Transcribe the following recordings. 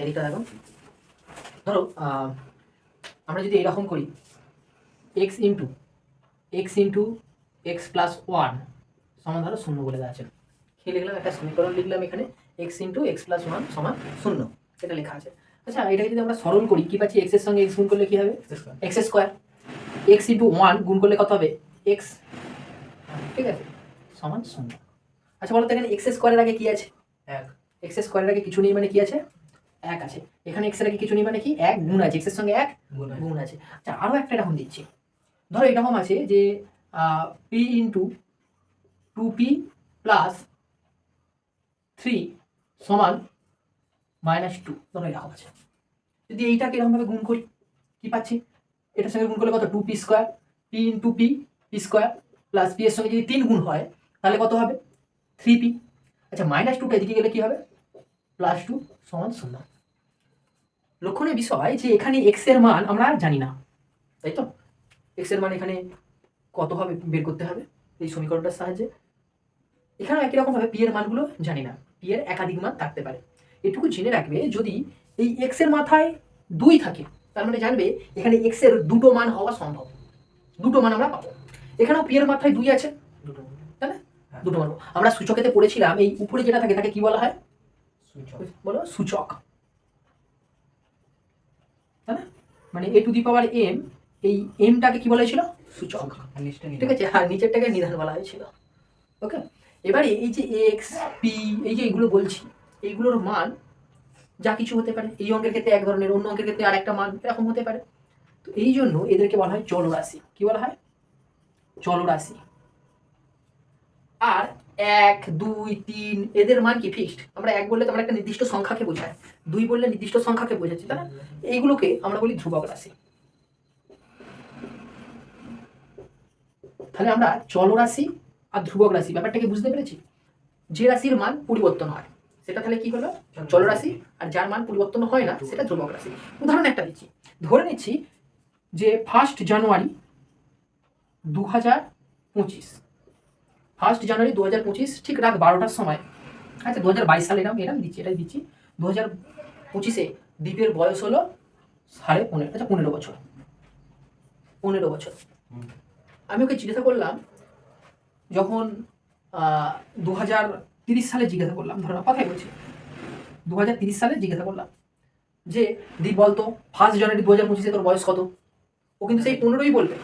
এদিকটা দেখো ধরো আমরা যদি এরকম করি x into x into x plus one সমান ধরো শূন্য বলে দেওয়া আছে। কি লিখলাম একটা সমীকরণ লিখলাম এখানে x into x plus one সমান শূন্য এটা লেখা আছে। আচ্ছা এটাকে যদি আমরা সরল করি কী পাচ্ছি? এক্সের সঙ্গে এক্স গুণ করলে কী হবে? X square x into one গুণ করলে কত হবে? এক্স ঠিক আছে সমান শূন্য। আচ্ছা বলো তো এখানে এক্স স্কোয়ারের আগে কী আছে? এক। এক্স স্কোয়ারের আগে কিছু নেই মানে কী আছে? এক আছে। এখানে এক্সের আগে কিছু নেই মানে কি? এক গুণ আছে। এক্সের সঙ্গে এক গুণ আছে। গুণ আছে। আচ্ছা আরও একটা এরকম দিচ্ছি। ধরো এরকম আছে যে p into two p plus three সমান মাইনাস টু ধরো এরকম আছে। যদি এইটাকে এরকমভাবে গুণ করি কি পাচ্ছি? এটার সঙ্গে গুণ করলে কত? Two p square p into p p square plus p এর সঙ্গে যদি তিন গুণ হয় তাহলে কত হবে? থ্রি পি আচ্ছা মাইনাস টুটা এদিকে গেলে কী হবে? প্লাস টু সমান শূন্য। লক্ষণীয় বিষয় যে এখানে এক্সের মান আমরা জানি না। তাই তো? এক্সের মান এখানে কত হবে বের করতে হবে এই সমীকরণটার সাহায্যে। এখানেও একই রকম ভাবে পি এর মানগুলো জানি না। পি এর একাধিক মান থাকতে পারে। এটুকু জেনে রাখবে যদি এই এক্সের মাথায় দুই থাকে তার মানে জানবে এখানে এক্সের দুটো মান হওয়া সম্ভব। দুটো মান আমরা পাবো। এখানেও পি এর মাথায় দুই আছে। দুটো তাই না? দুটো মান। আমরা সূচকেতে পড়েছিলাম এই উপরে যেটা থাকে তাকে কি বলা হয়? বলো? সূচক। তাই না? মানে এ টু দি পাওয়ার এম এই এমটাকে কি বলা হয়েছিল? সূচক। ঠিক আছে? আর নিচেরটাকে নিধান বলা হয়েছিল। ওকে এবারে এই যে এক্স পি এই যে এইগুলো বলছি এইগুলোর মান যা কিছু হতে পারে। এই অঙ্কের ক্ষেত্রে এক ধরনের অন্য অঙ্কের ক্ষেত্রে আর একটা মান এরকম হতে পারে। তো এই জন্য এদেরকে বলা হয় চলরাশি। কি বলা হয়? চলরাশি। আর এক, দুই, তিন, এদের মান কি ফিক্সড আমরা এক বললে তো আমরা একটা নির্দিষ্ট সংখ্যাকে বোঝাই। দুই বললে নির্দিষ্ট সংখ্যাকে বোঝাচ্ছি, তাই না? এইগুলোকে আমরা বলি ধ্রুবক রাশি। তাহলে আমরা চলরাশি আর ধ্রুবক রাশি, ব্যাপারটাকে বুঝতে পেরেছি? যে রাশির মান পরিবর্তন হয়, সেটা তাহলে কি হলো? চলরাশি আর যার মান পরিবর্তন হয় না, সেটা ধ্রুবক রাশি। উদাহরণ একটা দিচ্ছি। ধরে নিচ্ছি যে ফার্স্ট জানুয়ারি দু হাজার পঁচিশ। ফার্স্ট জানুয়ারি দু হাজার পঁচিশ ঠিক রাত বারোটার সময়। আচ্ছা দু হাজার বাইশ সালে এরকম এরকম দিচ্ছি এটাই দিচ্ছি। দু হাজার পঁচিশে দ্বীপের বয়স হলো সাড়ে পনেরো আচ্ছা পনেরো বছর। পনেরো বছর। আমি ওকে জিজ্ঞাসা করলাম যখন দু হাজার তিরিশ সালে জিজ্ঞাসা করলাম ধরো না কথাই বলছি। দু হাজার তিরিশ সালে জিজ্ঞাসা করলাম যে দীপ বলতো ফার্স্ট জানুয়ারি দু হাজার পঁচিশে তোর বয়স কত? ও কিন্তু সেই পনেরোই বলবে।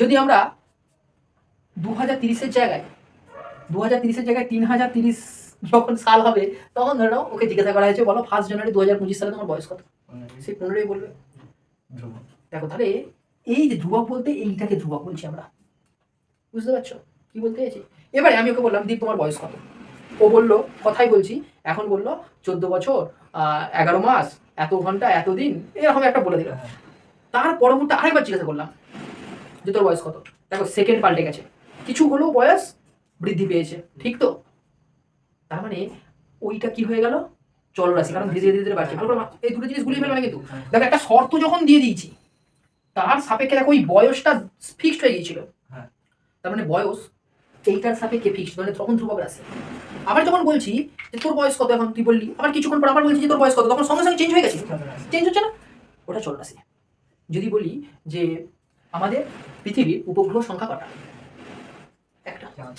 যদি আমরা দু হাজার তিরিশের জায়গায় দু হাজার তিরিশের জায়গায় তিন হাজার তিরিশ যখন সাল হবে তখন ধরে নাও ওকে জিজ্ঞাসা করা হয়েছে বলো ফার্স্ট জানুয়ারি দু হাজার পঁচিশ সালে তোমার বয়স কত? সেই পনেরোই বলবে। দেখো তাহলে এই যে ধ্রুবক বলতে এইটাকে ধ্রুবক বলছি আমরা। বুঝতে পারছ? কি বলতে চাইছি? এবারে আমি ওকে বললাম দীপ তোমার বয়স কত? ও বলল কথাই বলছি এখন বলল চোদ্দ বছর এগারো মাস এত ঘণ্টা এত দিন। এরকম একটা বলে দিল। তার পরবর্তী আরেকবার জিজ্ঞাসা করলাম যে তোর বয়স কত? দেখো সেকেন্ড পাল্টে গেছে। কিছু হলেও বয়স বৃদ্ধি পেয়েছে ঠিক তো? তার মানে ওইটা কি হয়ে গেল? চলরাশি কারণ ধীরে ধীরে ধীরে বাড়ছে। ভালো করে এই দুটো জিনিস গুলিয়ে ফেলবে না কিন্তু। দেখো একটা শর্ত যখন দিয়ে দিয়েছি তার সাপেক্ষে দেখো ওই বয়সটা ফিক্সড হয়ে গিয়েছিল। হ্যাঁ। তার মানে বয়স এইটার সাপেক্ষে ফিক্সড মানে তখন ধ্রুবক রাশি। আবার যখন বলছি যে তোর বয়স কত এখন তুই বললি আবার কিছুক্ষণ পর আবার বলছি যে তোর বয়স কত তখন সঙ্গে সঙ্গে চেঞ্জ হয়ে গেছে। চেঞ্জ হচ্ছে না? ওটা চল রাশি যদি বলি যে আমাদের পৃথিবীর উপগ্রহ সংখ্যা কটা?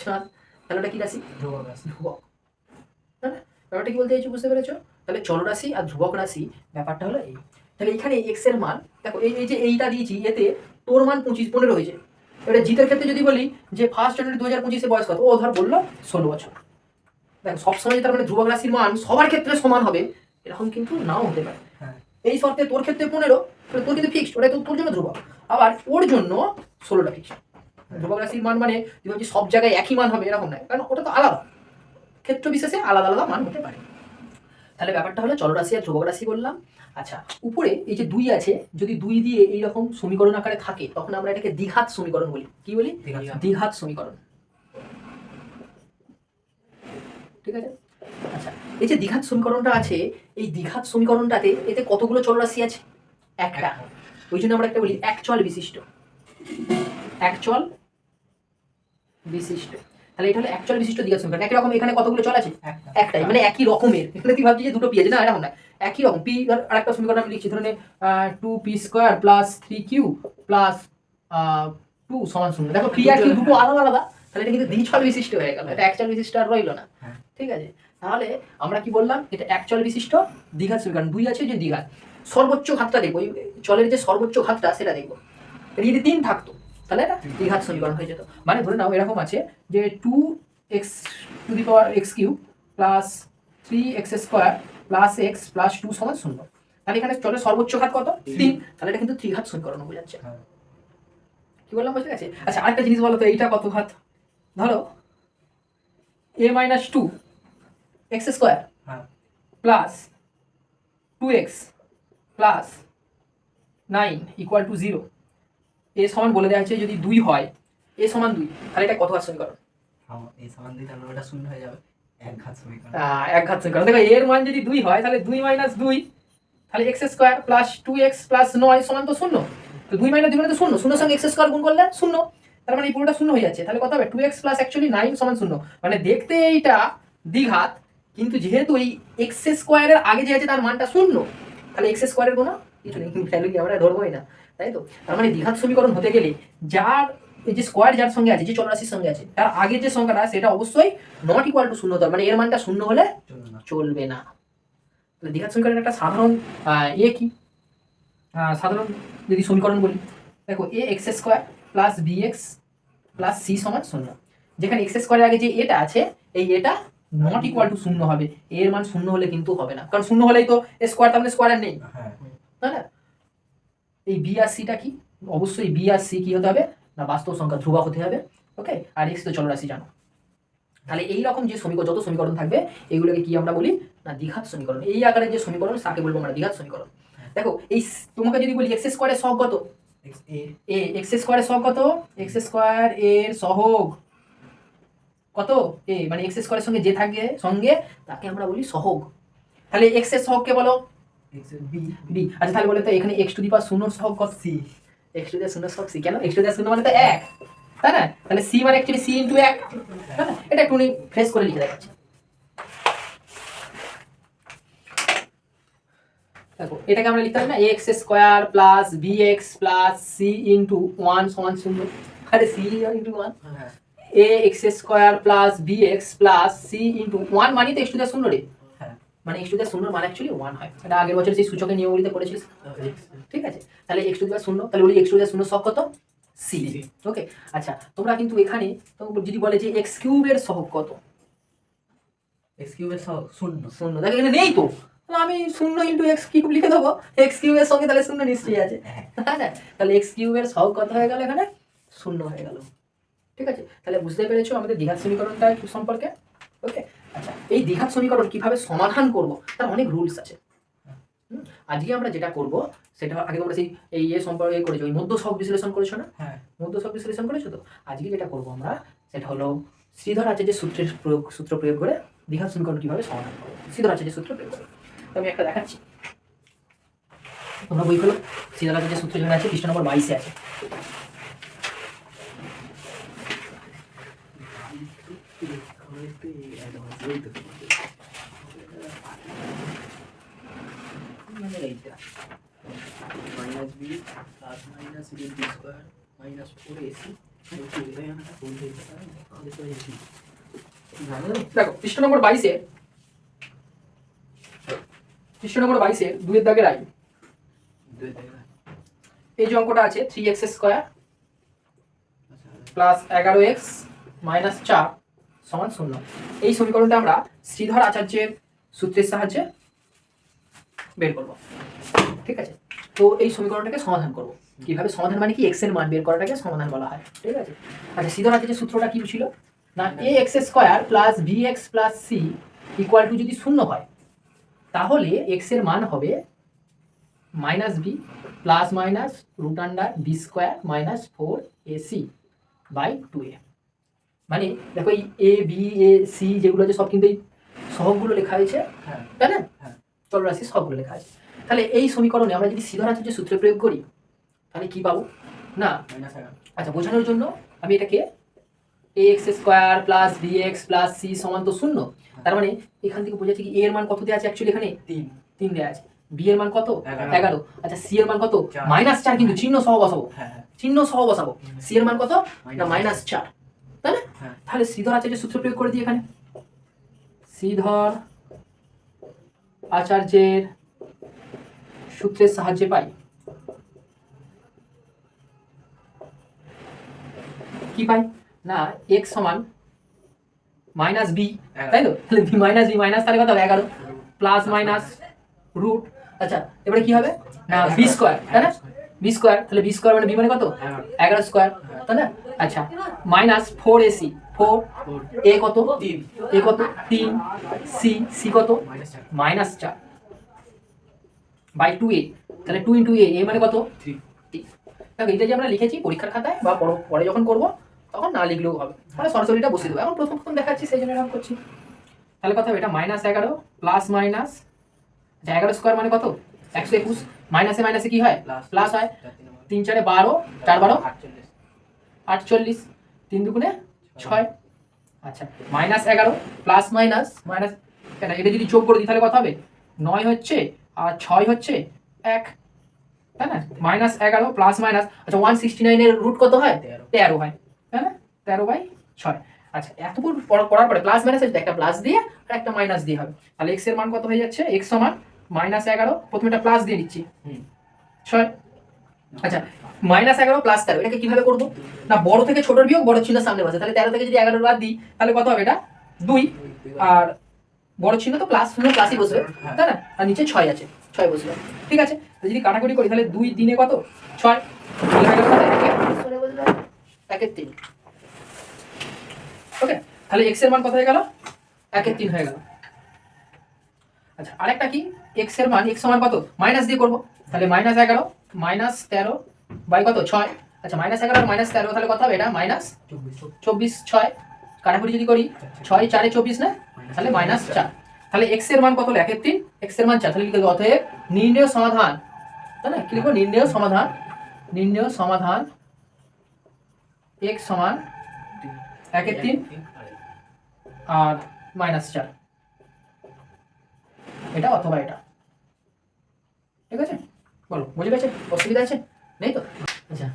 চাঁদ। তাহলে ওটা কি রাশি? ধ্রুব রাশি। ধ্রুবক। ব্যাপারটা কি বলতে চাইছি? বুঝতে পেরেছ? তাহলে চলরাশি আর ধ্রুবক রাশি ব্যাপারটা হলো এই। তাহলে এখানে এক্সের মান দেখো এই এই যে এইটা দিয়েছি এতে তোর মান পঁচিশ পনেরো হয়েছে। এবারে জিতের ক্ষেত্রে যদি বলি যে ফার্স্ট জানুয়ারি দু হাজার পঁচিশে বয়স কত? ও ধর বলল ষোলো বছর। দেখো সবসময় তার মানে ধ্রুবক রাশির মান সবার ক্ষেত্রে সমান হবে এরকম কিন্তু নাও হতে পারে। হ্যাঁ। এই শর্তে তোর ক্ষেত্রে পনেরো তোর কিন্তু ফিক্সড ওটা তো তোর জন্য ধ্রুবক। আবার ওর জন্য ষোলোটা ফিক্সড ধ্রুবক রাশির মান মানে তুই ভাবছিস সব জায়গায় একই মান হবে এরকম নয়। কারণ ওটা তো আলাদা। ক্ষেত্র বিশেষে আলাদা আলাদা মান হতে পারে। তাহলে ব্যাপারটা হলো চলরাশি আর ধ্রুবক রাশি বললাম। আচ্ছা উপরে এই যে দুই আছে যদি দুই দিয়ে এইরকম সমীকরণ আকারে থাকে তখন আমরা এটাকে দ্বিঘাত সমীকরণ বলি। কি বলি। দ্বিঘাত সমীকরণ। ঠিক আছে? আচ্ছা এই যে দ্বিঘাত সমীকরণটা আছে এই দ্বিঘাত সমীকরণটাতে এতে কতগুলো চলরাশি আছে? একটা। ওই জন্য আমরা একটা বলি এক চল বিশিষ্ট। এক চল বিশিষ্ট। তাহলে এটা হলো অ্যাকচুয়াল বিশিষ্ট দ্বিঘাত সমীকরণ একই রকম এখানে কতগুলো চল আছে? একটাই। মানে একই রকমের। এখানে তুই ভাবছিস যে দুটো পি আছে। না এরকম না একই রকম। পি আর একটা সমীকরণ আমি লিখছি। ধরে two p square plus three q plus two সমান শূন্য। দেখো পি আর কিউ দুটো আলাদা আলাদা। তাহলে এটা কিন্তু দ্বিছল বিশিষ্ট হয়ে গেল। এটা অ্যাকচুয়াল বিশিষ্ট আর রইল না। হ্যাঁ। ঠিক আছে? তাহলে আমরা কি বললাম? এটা অ্যাকচুয়াল বিশিষ্ট দ্বিঘাত সমীকরণ। দুই আছে যে দ্বিঘাত সর্বোচ্চ ঘাতটা দেখব। চলের যে সর্বোচ্চ ঘাতটা সেটা দেখব। এটা যদি তিন থাকতো তাহলে এটা দ্বিঘাত সমীকরণ হয়ে যেত। মানে ধরে নাও এরকম আছে যে two x to the power x cube plus three x square plus x plus two সমান শূন্য। তাহলে এখানে চলে সর্বোচ্চ ঘাত কত? তিন। তাহলে এটা কিন্তু ত্রিঘাত সমীকরণ বোঝাচ্ছে হ্যাঁ। কি বললাম বুঝতে গেছে আচ্ছা আরেকটা জিনিস বলো তো এইটা কত ঘাত? ধরো a minus two x square plus two x plus nine equal to zero a সমান বলে দেওয়া হয়েছে যদি দুই হয় এ সমান দুই। তাহলে এটা কত ঘাত সমীকরণ? আমার এই সমান দিয়ে তাহলে ওটা শূন্য হয়ে যাবে। এক ঘাত সমীকরণ। এক ঘাত সমীকরণ। দেখো এর মান যদি দুই হয় তাহলে দুই মাইনাস দুই তাহলে x square plus two x plus নয় সমান তো শূন্য। তো দুই মাইনাস দুই মানে তো শূন্য। শূন্য সঙ্গে এক্স স্কোয়ার গুণ করলে শূন্য। তার মানে এই পুরোটা শূন্য হয়ে যাচ্ছে। তাহলে কত হবে? Two x plus actually nine সমান শূন্য। মানে দেখতে এইটা দ্বিঘাত কিন্তু যেহেতু এই এক্স স্কোয়ারের আগে যে আছে তার মানটা শূন্য। তাহলে এক্স স্কোয়ারের কোনো কিছু নেই। ভ্যালু কি আমরা ধরবোই না। তাই তো? তার মানে দ্বিঘাত সমীকরণ হতে গেলে যার এই যে স্কোয়ার যার সঙ্গে আছে যে চলরাশির সঙ্গে আছে তার আগে যে সংখ্যাটা সেটা অবশ্যই নট ইকুয়াল টু শূন্য মানে এর মানটা শূন্য হলে চলবে না। তাহলে দ্বিঘাত সমীকরণের একটা সাধারণ ইয়ে কি? সাধারণ যদি সমীকরণ বলি দেখো a x square plus b x plus c সমান শূন্য। যেখানে এক্স স্কোয়ারের আগে যে এটা আছে এই এটা নট ইকুয়াল টু শূন্য হবে। এর মান শূন্য হলে কিন্তু হবে না। কারণ শূন্য হলেই তো স্কোয়ার তার মানে স্কোয়ার নেই। হ্যাঁ। তাই না? এই বি আর সিটা কি? অবশ্যই বি আর সি কি হতে হবে? না বাস্তব সংখ্যা ধ্রুবক হতে হবে। ওকে আর এক্স তো চলরাশি জানো। তাহলে এই রকম যে সমীকরণ যত সমীকরণ থাকবে এগুলোকে কি আমরা বলি? না দ্বিঘাত সমীকরণ। এই আকারের যে সমীকরণ তাকে বলব আমরা দ্বিঘাত সমীকরণ। দেখো এই তোমাকে যদি বলি এক্স স্কোয়ারের সহগ কত? এক্স এ এক্স স্কোয়ারের সহগ কত? এক্স স্কোয়ার এর সহগ কত? এ মানে এক্স স্কোয়ারের সঙ্গে যে থাকে সঙ্গে তাকে আমরা বলি সহগ। তাহলে এক্সের সহগকে বলো। বি আচ্ছা তাহলে বলে তো এখানে এক্স টু দি পাওয়ার শূন্য সহগ কত সি এক্স টু দি শূন্য সহগ সি কেন? এক্স টু দি শূন্য মানে তো এক তাই না? তাহলে সি মানে অ্যাকচুয়ালি সি ইন্টু এক এটা একটু ফ্রেশ করে লিখে দেখাচ্ছি। দেখো এটাকে আমরা লিখতে পারি না x square plus b x plus c into one সমান শূন্য। আরে c into one a x square plus b x plus c into one মানে তো এক্স টু দি শূন্য রে। মানে এক্স টু দি শূন্য মানে অ্যাকচুয়ালি ওয়ান হয়। এটা আগের বছর সেই সূচকের নিয়মগুলিতে পড়েছিস? ঠিক আছে? তাহলে এক্স টু দি শূন্য তাহলে বলি এক্স টু দি শূন্য সব কত? সি। ওকে আচ্ছা তোমরা কিন্তু এখানে তো যদি বলে যে এক্স কিউবের সহগ কত? এক্স কিউবের সহ শূন্য। শূন্য। দেখো এখানে নেই তো। তাহলে আমি শূন্য ইন্টু এক্স কিউব লিখে দেবো। এক্স কিউবের সঙ্গে তাহলে শূন্য নিশ্চয়ই আছে। হ্যাঁ না তাহলে এক্স কিউবের সহগ কত হয়ে গেল এখানে? শূন্য হয়ে গেল। ঠিক আছে? তাহলে বুঝতে পেরেছ আমাদের দ্বিঘাত সমীকরণটা সম্পর্কে? ওকে এই দ্বিঘাত সমীকরণ কীভাবে সমাধান করব তার অনেক রুলস আছে। আজকে আমরা যেটা করব সেটা আগে তোমরা সেই এই ইয়ে সম্পর্কে করেছ ওই মধ্য সহগ বিশ্লেষণ করেছ না? হ্যাঁ। মধ্য সব বিশ্লেষণ করেছ তো? আজকে যেটা করব আমরা সেটা হলো শ্রীধর আচার্যের সূত্রের প্রয়োগ সূত্র প্রয়োগ করে দ্বিঘাত সমীকরণ কীভাবে সমাধান করব। শ্রীধর আচার্যের সূত্র প্রয়োগ করে। তো আমি একটা দেখাচ্ছি। তোমরা বই খোলো। শ্রীধর আচার্যের সূত্র যেখানে আছে পৃষ্ঠ নম্বর বাইশে আছে। মানে এইটা minus b plus minus b b square minus four a c দেখো পৃষ্ঠ নম্বর বাইশে পৃষ্ঠ নম্বর বাইশে দুয়ের দাগের আই এই যে অঙ্কটা আছে থ্রি এক্স স্কোয়ার প্লাস এগারো এক্স মাইনাস চার সমান শূন্য। এই সমীকরণটা আমরা শ্রীধর আচার্যের সূত্রের সাহায্যে বের করব। ঠিক আছে? তো এই সমীকরণটাকে সমাধান করব। কীভাবে? সমাধান মানে কি? এক্সের মান বের করাটাকে সমাধান বলা হয়। ঠিক আছে? আচ্ছা শ্রীধর আচার্যের সূত্রটা কি ছিল? না a x square plus b x plus c equal to যদি শূন্য হয় তাহলে এক্সের মান হবে minus b plus minus root under b square minus four a c by two a মানে দেখো এই এ বি এ সি যেগুলো আছে সব কিন্তু এই সহগগুলো লেখা হয়েছে। হ্যাঁ। তাই না? হ্যাঁ। চলরাশি সবগুলো লেখা আছে তাহলে এই সমীকরণে আমরা যদি সিধর আচার্য সূত্রে প্রয়োগ করি তাহলে কি পাবো? না? আচ্ছা বোঝানোর জন্য আমি এটাকে a x square plus b x plus c সমান তো শূন্য। তার মানে এখান থেকে বোঝা যাচ্ছে কি এ এর মান কত দেওয়া আছে অ্যাকচুয়ালি এখানে? তিন। তিন দেওয়া আছে। বি এর মান কত? এগারো। আচ্ছা সি এর মান কত? মাইনাস চার কিন্তু চিহ্ন সহ বসাবো। হ্যাঁ। হ্যাঁ চিহ্ন সহ বসাবো। সি এর মান কত? না মাইনাস চার। তাই না হ্যাঁ। তাহলে শ্রীধর আচার্য সূত্র প্রয়োগ করে দিই এখানে। শ্রীধর আচার্যের সূত্রের সাহায্যে পাই। কি পাই? না এক্স সমান মাইনাস বি তাই তো? তাহলে বি মাইনাস বি মাইনাস তাহলে কত হবে? এগারো। প্লাস মাইনাস রুট আচ্ছা এবারে কি হবে? না বি স্কোয়ার তাই না? বি স্কোয়ার তাহলে বি স্কোয়ার মানে বি মানে কত? এগারো। এগারো স্কোয়ার তাই না? আচ্ছা minus four a c four a কত? তিন। এ কত? তিন। সি সি কত? মাইনাস চার। বাই টু এ তাহলে টু ইন্টু এ এ মানে কত? থ্রি। দেখো এটা যে আমরা লিখেছি পরীক্ষার খাতায় বা পর- পরে যখন করব তখন না লিখলেও হবে। মানে সরাসরি এটা বসিয়ে দেবো। এখন প্রথম প্রথম দেখাচ্ছি সেই জন্য এরকম করছি। তাহলে কথা হবে এটা মাইনাস এগারো প্লাস মাইনাস আচ্ছা এগারো স্কোয়ার মানে কত? একশো একুশ। মাইনাসে মাইনাসে কি হয়? প্লাস প্লাস হয়। তিন চারে বারো চার বারো? আটচল্লিশ। আটচল্লিশ। তিন দুগুণে ছয়। আচ্ছা মাইনাস এগারো প্লাস মাইনাস মাইনাস কেন এটা যদি যোগ করে দিই তাহলে কত হবে? নয় হচ্ছে আর ছয় হচ্ছে এক। তাই না? মাইনাস এগারো প্লাস মাইনাস আচ্ছা ওয়ান সিক্সটি নাইনের রুট কত হয়? তেরো। তেরো হয়। তাই না? তেরো বাই ছয়। আচ্ছা এতক্ষণ পড়া- পড়ার পরে প্লাস মাইনাস একটা প্লাস দিয়ে আর একটা মাইনাস দিয়ে হবে তাহলে এক্সের মান কত হয়ে যাচ্ছে? এক্স সমান মাইনাস এগারো প্রথমে একটা প্লাস দিয়ে দিচ্ছি ছয়? আচ্ছা মাইনাস এগারো প্লাস তেরো এটাকে কীভাবে করব? না বড় থেকে ছোটর বিয়োগ বড় চিহ্ন সামনে বসে তাহলে তেরো থেকে যদি এগারো বাদ দিই তাহলে কত হবে এটা? দুই। আর বড় চিহ্ন তো প্লাস চিহ্ন প্লাসই বসবে তাই না? আর নিচে ছয় আছে ছয় বসবে। ঠিক আছে? তো যদি কাটাকুটি করি তাহলে দুই দিনে কত? ছয়। শূন্য। একের তিন। ওকে তাহলে এক্সের মান কত হয়ে গেল? একের তিন হয়ে গেল। আচ্ছা আরেকটা কি? এক্সের মান এক্স সমান কত? মাইনাস দিয়ে করব। তাহলে মাইনাস এগারো মাইনাস তেরো বাই কত? ছয়। আচ্ছা মাইনাস এগারো মাইনাস তেরো তাহলে কত হবে এটা? মাইনাস চব্বিশ। ছয়। কাটাকুটি যদি করি ছয় চারে চব্বিশ না? তাহলে মাইনাস চার। তাহলে এক্সের মান কত হলো? একের তিন। এক্সের মান চার। তাহলে কি লিখব অতএব নির্ণয় সমাধান। তাই না? কি লিখব? নির্ণয় সমাধান। নির্ণয় সমাধান এক্স সমান একের তিন আর মাইনাস চার। এটা অথবা এটা। ঠিক আছে? বলো, বুঝে গেছে? অসুবিধা আছে? নেই তো? আচ্ছা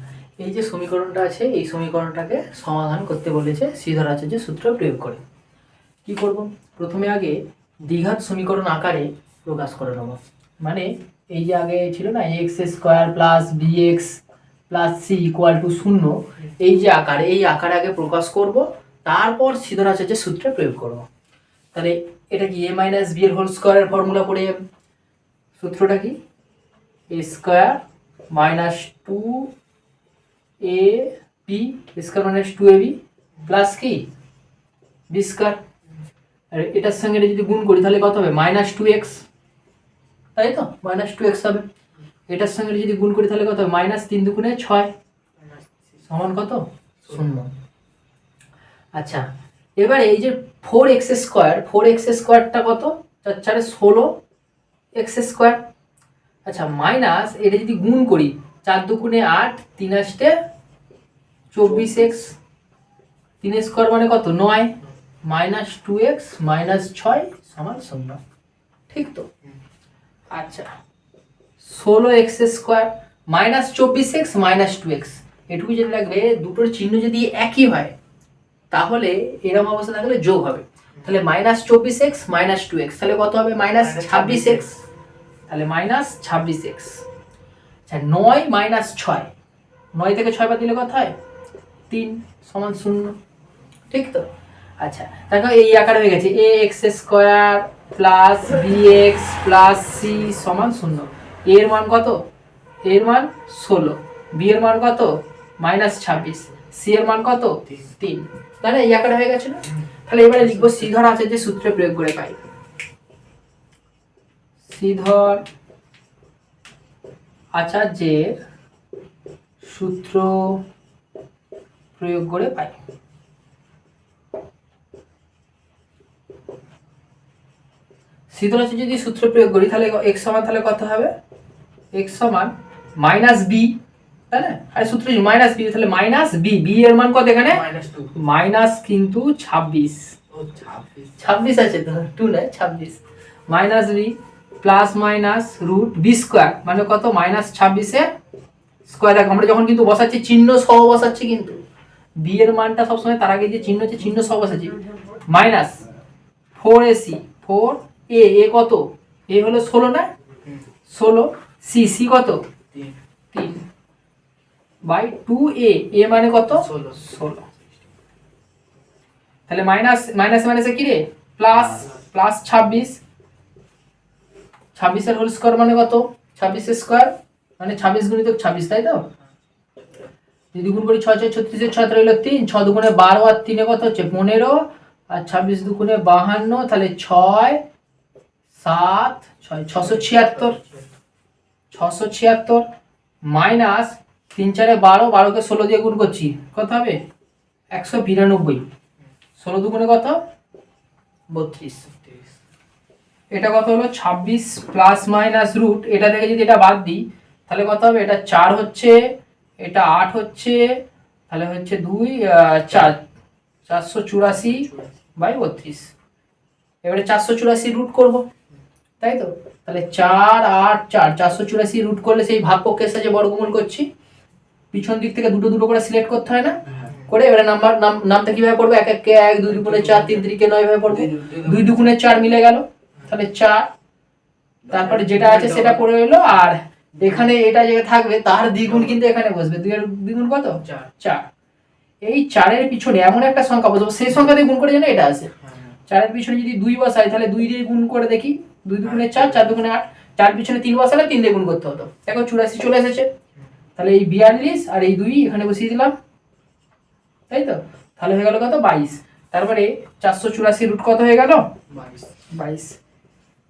এই যে সমীকরণটা আছে, এই সমীকরণটাকে সমাধান করতে বলেছে শ্রীধর আচার্য সূত্র প্রয়োগ করে। কি করব? প্রথমে আগে দ্বিঘাত সমীকরণ আকারে প্রকাশ করে নেব। মানে এই যে আগে ছিল না x square plus b x plus c equal to শূন্য, এই যে আকারে, এই আকারে আগে প্রকাশ করব, তারপর শ্রীধর আচার্যের সূত্রে প্রয়োগ করব। তাহলে এটা কি এ মাইনাস বি এর হোল স্কোয়ারের ফর্মুলা করে সূত্রটা কি? A square minus two a b square minus two a b plus কি? বি স্কোয়ার আর এটার সঙ্গে এটা যদি গুণ করি তাহলে কত হবে? মাইনাস টু এক্স তাই তো? মাইনাস টু এক্স হবে। এটার সঙ্গে যদি গুণ করি তাহলে কত হবে? মাইনাস তিন দুগুণে ছয়। সমান কত? শূন্য। আচ্ছা এবারে এই যে four x square four x স্কোয়ারটা কত? চার চারে ষোলো এক্স স্কোয়ার আচ্ছা মাইনাস এটা যদি গুণ করি, চার দুগুণে আট, তিন আসতে চব্বিশ এক্স তিন স্কোয়ার মানে কত? নয়। মাইনাস টু এক্স মাইনাস ছয় সমান শূন্য। ঠিক তো? আচ্ছা ষোলো এক্স স্কোয়ার মাইনাস চব্বিশ এক্স মাইনাস টু এক্স এটুকু যেটা লাগবে দুটোর চিহ্ন যদি একই হয় তাহলে এরকম অবস্থা থাকলে যোগ হবে। তাহলে মাইনাস চব্বিশ এক্স মাইনাস টু এক্স তাহলে কত হবে? মাইনাস ছাব্বিশ এক্স তাহলে মাইনাস ছাব্বিশ এক্স আচ্ছা নয় মাইনাস ছয়। নয় থেকে ছয় বাদ দিলে কত হয়? তিন সমান শূন্য। ঠিক তো? আচ্ছা দেখো এই আকারে হয়ে গেছে। A x square plus b x plus c সমান শূন্য। এর মান কত? এর মান ষোলো। বি এর মান কত? মাইনাস ছাব্বিশ। সি এর মান কত? তিন। তাহলে এই আকারে হয়ে গেছে না? তাহলে এবারে লিখব শ্রীধর আছে যে সূত্রে প্রয়োগ করে পাই। শ্রীধর আচার্যের সূত্র প্রয়োগ করে পাই। শ্রীধর আচার্য যদি সূত্র প্রয়োগ করি, তাহলে এক্স সমান তাহলে কত হবে? এক্স সমান মাইনাস বি তাই না? আর সূত্র মাইনাস বি তাহলে মাইনাস বি বি এর মান কত এখানে? মাইনাস কিন্তু ছাব্বিশ। ছাব্বিশ। আছে তো টু নয় ছাব্বিশ। Minus B plus minus root B square মানে কত? মাইনাস ছাব্বিশে স্কোয়ার দেখো আমরা যখন কিন্তু বসাচ্ছি চিহ্ন সহ বসাচ্ছি কিন্তু। বি এর মানটা সবসময় তার আগে যে চিহ্ন হচ্ছে চিহ্ন সহ বসাচ্ছি। Minus four AC four A A কত? এ হলো ষোলো না? ষোলো সি সি কত? তিন। বাই টু এ এ মানে কত? ষোলো। ষোলো। তাহলে মাইনাস মাইনাস মাইনাসে কি রে? Plus plus. ছাব্বিশ। ছাব্বিশের হোল স্কোয়ার মানে কত? ছাব্বিশের স্কোয়ার মানে ছাব্বিশ গুণিত ছাব্বিশ তাই তো? যদি গুণ করি ছয় ছয় ছত্রিশের ছয় রইল তিন। ছ দুগুণে বারো আর তিনে কত হচ্ছে? পনেরো। আর ছাব্বিশ দুগুণে বাহান্ন তাহলে ছয় সাত ছয় ছশো ছিয়াত্তর। ছশো ছিয়াত্তর মাইনাস তিন চারে বারো, বারোকে ষোলো দিয়ে গুণ করছি। কত হবে? একশো বিরানব্বই। ষোলো দুগুণে কত? বত্রিশ। এটা কত হলো? ছাব্বিশ প্লাস মাইনাস রুট এটা থেকে যদি এটা বাদ দিই, তাহলে কত হবে? এটা চার হচ্ছে, এটা আট হচ্ছে, তাহলে হচ্ছে দুই চার। চারশো চুরাশি বাই বত্রিশ। এবারে চারশো চুরাশি রুট করব। তাই তো? তাহলে চার, আট, চার। চারশো চুরাশি রুট করলে সেই ভাগপক্ষের সাথে বর্গমূল করছি পিছন দিক থেকে দুটো দুটো করে সিলেক্ট করতে হয় না? হ্যাঁ। করে এবারে নাম্বার নাম নামটা কীভাবে পড়বে? এক এক কে এক দুই দুগুণে চার তিন তিরিকে নয় ভাবে পড়বে। দুই দুগুণে চার। মিলে গেল। তাহলে চার। তারপরে যেটা আছে সেটা পড়ে এলো আর এখানে এটা যে থাকবে তার দ্বিগুণ কিন্তু এখানে বসবে। দুইয়ের দ্বিগুণ কত? চার। চার। এই চারের পিছনে এমন একটা সংখ্যা বসবো। সেই সংখ্যা দিয়ে গুণ করে যেন এটা আসে হ্যাঁ। চারের পিছনে যদি দুই বসাই তাহলে দুই দিয়ে গুণ করে দেখি। দুই দুগুণে চার চার দুগুণে আট। চার পিছনে তিন বসালে তিন দিয়ে গুণ করতে হতো। দেখো চুরাশি চলে এসেছে। তাহলে এই বিয়াল্লিশ আর এই দুই এখানে বসিয়ে দিলাম। তাই তো? তাহলে হয়ে গেল কত? বাইশ। তারপরে চারশো চুরাশি রুট কত হয়ে গেল? বাইশ। বাইশ।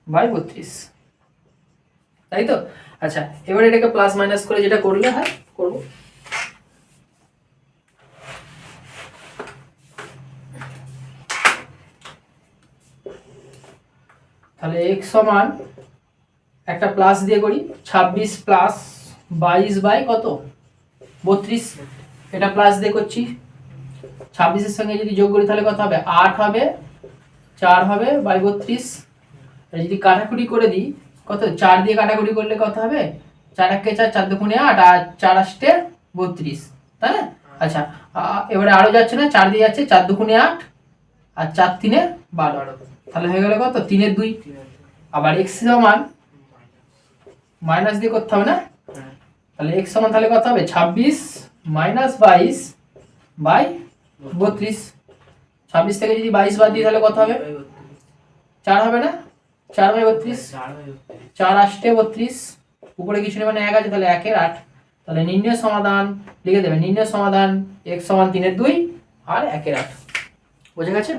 বাই বত্রিশ। তাই তো? আচ্ছা এবার এটাকে প্লাস মাইনাস করে যেটা করলে হয় করব। তাহলে এক সমান একটা প্লাস দিয়ে করি ছাব্বিশ প্লাস বাইশ বাই কত? বত্রিশ। এটা প্লাস দিয়ে করছি। ছাব্বিশের সঙ্গে যদি যোগ করি তাহলে কত হবে? আট হবে, চার হবে, বাই বত্রিশ। যদি কাটাকুটি করে দিই, কত? চার দিয়ে কাটাকুটি করলে কত হবে? চার একে চার চার দুগুণে আট, আর চার আষ্টে বত্রিশ। তাই না? আচ্ছা এবারে আরও যাচ্ছে না? চার দিয়ে যাচ্ছে, চার দুগুণে আট, আর চার তিনে বারো। তাহলে হয়ে গেল কত? তিনের দুই। আবার এক্স সমান মাইনাস দিয়ে করতে হবে না? হ্যাঁ। তাহলে এক্স সমান তাহলে কত হবে? ছাব্বিশ মাইনাস বাইশ বাই বত্রিশ। ছাব্বিশ থেকে যদি বাইশ বাদ দিই তাহলে কত হবে? চার হবে না? চার বাই বত্রিশ। চার। আষ্টে বত্রিশ। উপরে কিছু নেই মানে এক আছে, তাহলে একের আট। তাহলে নির্ণয় সমাধান লিখে দেবে। নির্ণয় সমাধান এক সমান তিনের দুই আর একের আট। বোঝা গেছে?